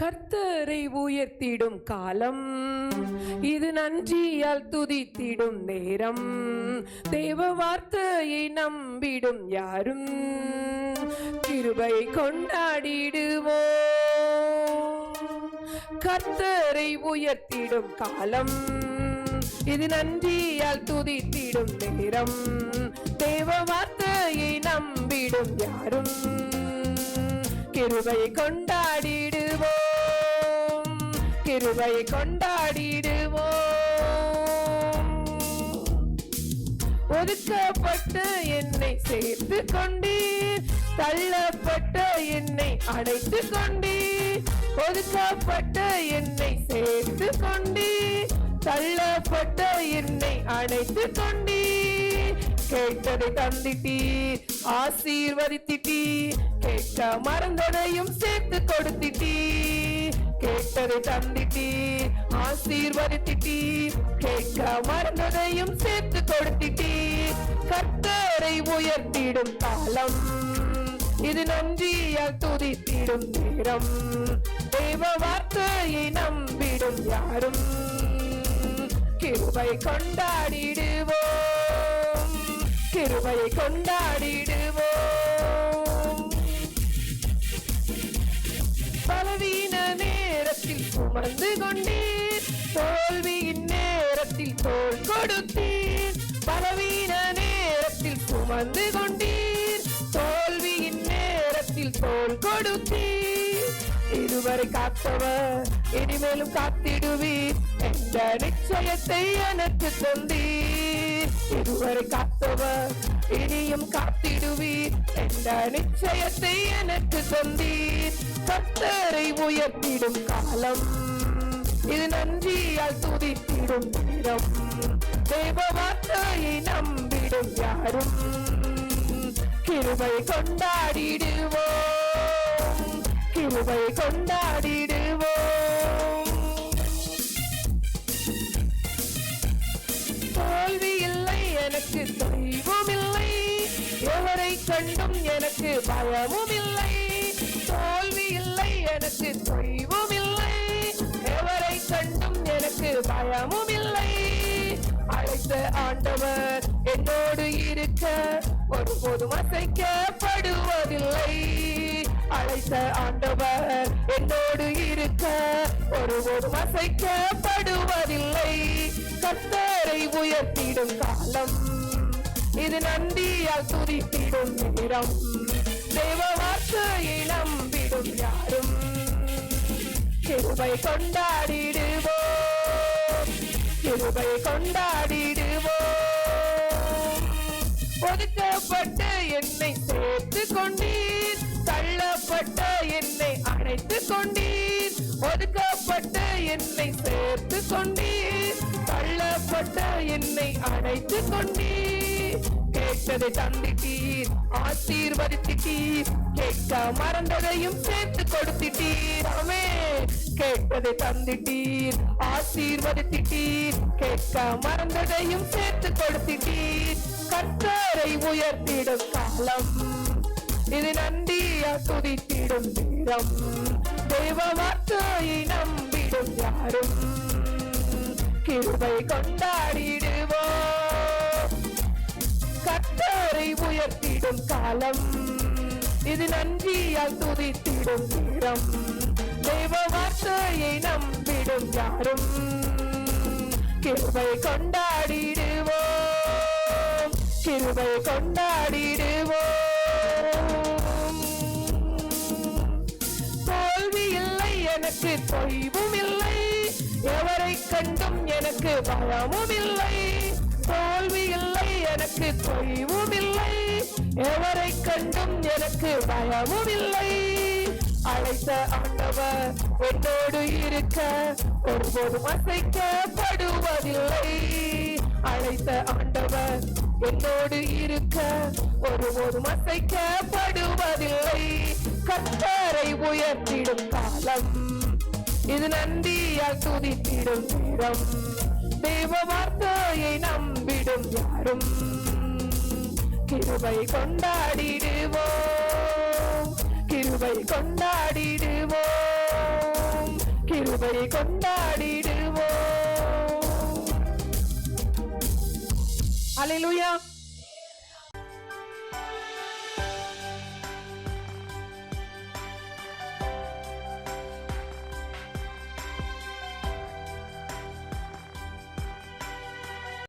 கர்த்தரை உயர்த்திடும் காலம். இது நன்றியால் துதித்திடும் நேரம். தேவ வார்த்தையை நம்பிடும் யாரும். கிருபை கொண்டாடிடுவோ கர்த்தரை உயர்த்திடும் காலம். இது நன்றியால் துதித்திடும் நேரம். தேவ வார்த்தையை நம்பிடும் யாரும். கிருபை கொண்டாடிடும் கிருபை கொண்டாடிடுவோம். ஒதுக்கப்பட்ட என்னை சேர்த்து கொண்டீர். தள்ளப்பட்ட என்னை அடைத்து கொண்டீர். ஒதுக்கப்பட்ட என்னை சேர்த்து கொண்டீர். தள்ளப்பட்ட என்னை அடைத்து கொண்டீர். கேட்டதை தந்திட்டீர் ஆசீர்வதித்திட்டீர். கேட்ட மறந்ததையும் சேர்த்து கொடுத்திட்டீர். கேட்டதை தந்திட்டி ஆசீர்வதித்திட்டி கேட்க மறந்ததையும் சேர்த்து கொடுத்திட்டி கர்த்தரை உயர்த்திடும் காலம். இது நன்றியால் துதித்திடும் நேரம். தெய்வ வார்த்தையை நம்பிடும் யாரும். கிருபை கொண்டாடிடுவோம். கிருபை கொண்டாடிடுவோம். அமர்ந்து சுமந்து கொண்டீர். தோல்வியின் நேரத்தில் தோல் கொடுத்தீர். பலவீன நேரத்தில் சுமந்து கொண்டீர். தோல்வியின் நேரத்தில் தோல் கொடுத்தீர். இதுவரை காத்தவர் இனிமேலும் காத்திடுவீர். என்ற நிச்சயத்தை எனக்கு தந்தீர். இதுவரை காத்தவர் இனியும் காத்திடுவீர். என்ற நிச்சயத்தை எனக்கு தந்தீர் கத்தரை உயர்த்திடும் காலம் இது நன்றியால் துதித்திடும் நேரம். தேவ வார்த்தையை நம்பிடும் யாரும் கிருபை கொண்டாடிடுவோம். கிருபை கொண்டாடிடு எனக்கு தொய்வும் இல்லை எவரை கண்டும் எனக்கு பயமும் இல்லை தோல்வி இல்லை எனக்கு தொய்வும் இல்லை எவரை கண்டும் எனக்கு பயமும் இல்லை அழைத்த ஆண்டவர் என்னோடு இருக்க ஒருபோதும் அசைக்க அழைத்த ஆண்டவர் என்னோடு இருக்க. ஒருவரும் அசைக்கப்படுவதில்லை. கத்தரை உயர்த்திடும் காலம். இது நந்தியால் துதித்திடும் நேரம். தேவ வார்த்தையை நம்பிடும் யாரும். கிருபை கொண்டாடிடுவோம். கிருபை கொண்டாடிடுவோம். ஒதுக்கப்பட்டு என்னை சேர்த்து கொண்டு கொண்டீர். ஒதுக்கப்பட்ட என்னை சேர்த்து கொண்டீர். தள்ளப்பட்ட என்னை அணைத்து கொண்டீர். கேட்டதை தந்திட்டீர். ஆசீர்வதித்திட்டீர். கேட்க மறந்ததையும் சேர்த்து கொடுத்திட்டீர். ஆமே. கேட்டதை தந்திட்டீர். ஆசீர்வதித்திட்டீர். கேட்க மறந்ததையும் சேர்த்து கொடுத்திட்டீர். கற்றாரை உயர்த்திடும் காலம். இது நன்றி. துதித்திடும் நேரம். தேவ வார்த்தையை நம்பிடும் யாரும். கிருபை கொண்டாடிடுவோம். கர்த்தரை உயர்த்திடும் காலம். இது நன்றியால் துதித்திடும் நேரம். தேவ வார்த்தையை நம்பிடும் யாரும். கிருபை கொண்டாடிடுவோம். கிருபை கொண்டாடி எனக்கு தொய்வும் இல்லை எவரை கண்டும் எனக்கு பயமும் இல்லை தோல்வி இல்லை எனக்கு தொய்வும் இல்லை எவரை கண்டும் எனக்கு பயமும் இல்லை அழைத்த ஆண்டவர் என்னோடு இருக்க ஒருபோதும் அசைக்கப்படுவதில்லை. அழைத்த ஆண்டவர் என்னோடு இருக்க ஒருபோதும் அசைக்கப்படுவதில்லை. கத்தரை உயர்த்திடும் காலம் இது நன்றியால் துதித்திடும் நேரம் தெய்வ வார்த்தையை நம்பிடும் யாரும். கிருபை கொண்டாடிடுவோம். கிருபை கொண்டாடிடுவோம். கிருபை கொண்டாடிடுவோம். அல்லேலூயா